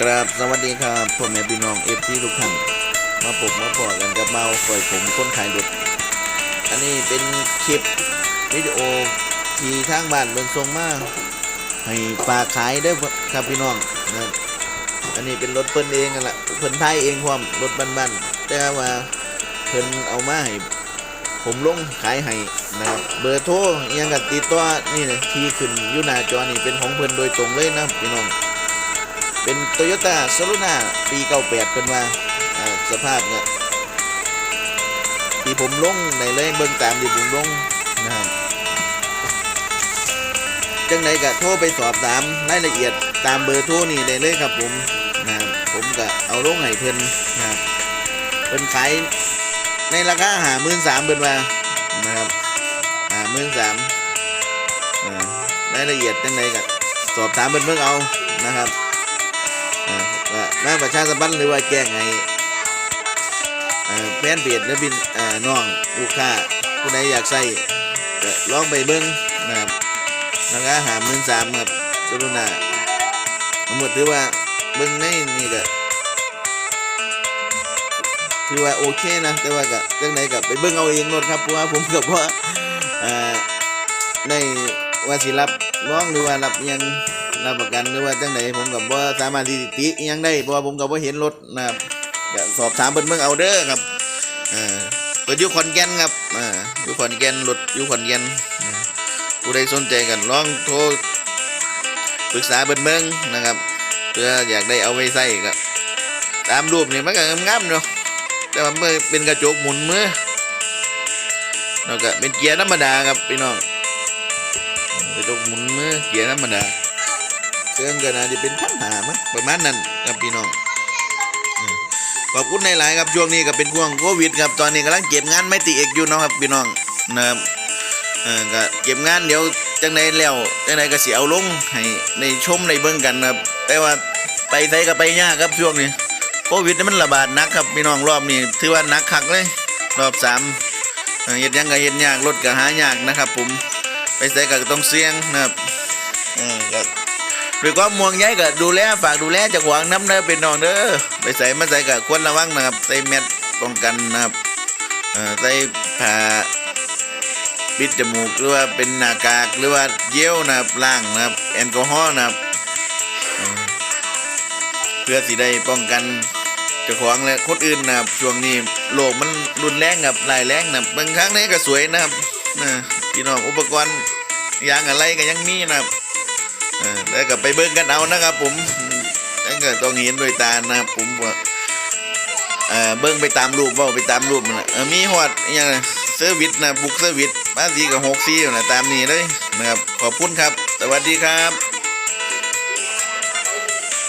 กราบสวัสดีครับพ่อแม่พี่น้องเอฟซีทุกท่านมาพบมาพอกันกับเมาปล่อยผมคนขายรถอันนี้เป็นคลิปวิดีโอที่ทางบ้านเบิ่งส่งมาให้ฝากขายเด้ครับพี่น้องนะอันนี้เป็นรถเพิ่นเองกันละเพิ่นไทยเองความรถบ้านๆแต่ว่าเพิ่นเอามาให้ผมลงขายให้นะครับเบอร์โทรยังกับติดต่อนี่เลยที่ขึ้นอยู่หน้าจอนี่เป็นของเพิ่นโดยตรงเลยนะพี่น้อง เป็นโตโยต้าซารุน่าปี98เป็นว่าอ่าสภาพเนี่ยที่ผมลงในเลยเบิ่งตามที่ผมลงนะครับจังไหนก็โทรไปสอบถามรายละเอียดตามเบอร์โทรนี่ได้เลยครับผมนะครับผมก็เอาลงให้เพิ่นนะครับเพิ่นขายในราคาหาหมื่นสามเป็นว่านะครับหาหมื่นสามรายละเอียดจังไหนก็สอบถามเพิ่นเบิ่งเอานะครับ มาประชาสัมพันธ์หรือว่าแจ้งให้อ่าแฟนเพจหรือบินอ่าน้องลูกค้าผู้ใดอยากใส่ลองไปเบิ้งนะครับราคาหาหมื่นสามครับกรุณาทั้งหมดถือว่าเบิ้งในนี่ก็ถือว่าโอเคนะ แต่ว่าก็จังไหนก็ไปเบิ้งเอาเองนดครับเพราะว่าผมกับว่าในว่าสิรับร้องหรือว่ารับยัง รับประกันหรือว่าจังไหนผมกับว่าสามารถที่ติยังได้เพราะว่าผมกับว่าเห็นรถนะครับก็สอบถามเพิ่นเบิ่งเอาเด้อครับอ่าเปิดอยู่ขอนแก่นครับอ่าอยู่ขอนแก่นรถอยู่ขอนแก่นผู้ใดสนใจกันลองโทรปรึกษาเบิ่งเบิ่งนะครับเพื่ออยากได้เอาไว้ใส่ก็ตามรูปนี่มันก็งามๆเนาะแต่ว่าเมื่อเป็นกระจกหมุนมือแล้วก็เป็นเกียร์ธรรมดาครับพี่น้องกระจกหมุนมือเกียร์ธรรมดา เครื่องก็น่าจะเป็นพันหามั้งประมาณนั้นครับพี่น้องขอบคุณในหลายครับช่วงนี้ก็เป็นช่วงโควิดครับตอนนี้กำลังเก็บงานไม่ติเอกอยู่เนะครับพี่น้องนะครับเออก็เก็บงานเดี๋ยวจังใดแล้วจังใดก็เสิเอาลงให้ในชมในเบิ่งกันนะครับ แต่ว่าไปไสก็ไปยากครับช่วงนี้โควิดนี่มันระบาดหนักครับพี่น้องรอบนี้ถือว่านักคักเลยรอบสามเออเฮ็ดยังก็เฮ็ดยากรถก็หายากนะครับ ผมไปไสก็ต้องเสี่ยงนะครับเออก็ ด้วยความม่วงใยก็ดูแลฝากดูแลจากหวังน้ำเด้อเป็นน้องเด้อไปใส่มาใส่กับควรระวังนะครับใส่แมสป้องกันนะครับใส่ผ้าปิดจมูกหรือว่าเป็นหน้ากากหรือว่าเยี่ยวนะครับล้างนะครับแอลกอฮอล์นะครับเพื่อสิได้ป้องกันเจ้าของและคนอื่นนะครับช่วงนี้โลกมันรุนแรงครับหลายแรงนะครับบางครั้งนี่ก็สวยนะครับนะพี่น้องอุปกรณ์ยางอะไรก็ยังมีนะครับ แล้วก็ไปเบิ้งกันเอานะครับผมแล้วก็ต้องเห็นด้วยตานะครับผมว่าเออเบิ้งไปตามรูปว่าไปตามรูปนะเออมีหอดอหยังเซอร์วิสนะบุกเซอร์วิสมาสีกับหกซีนะตามนี้เลยนะครับขอบคุณครับ สวัสดีครับ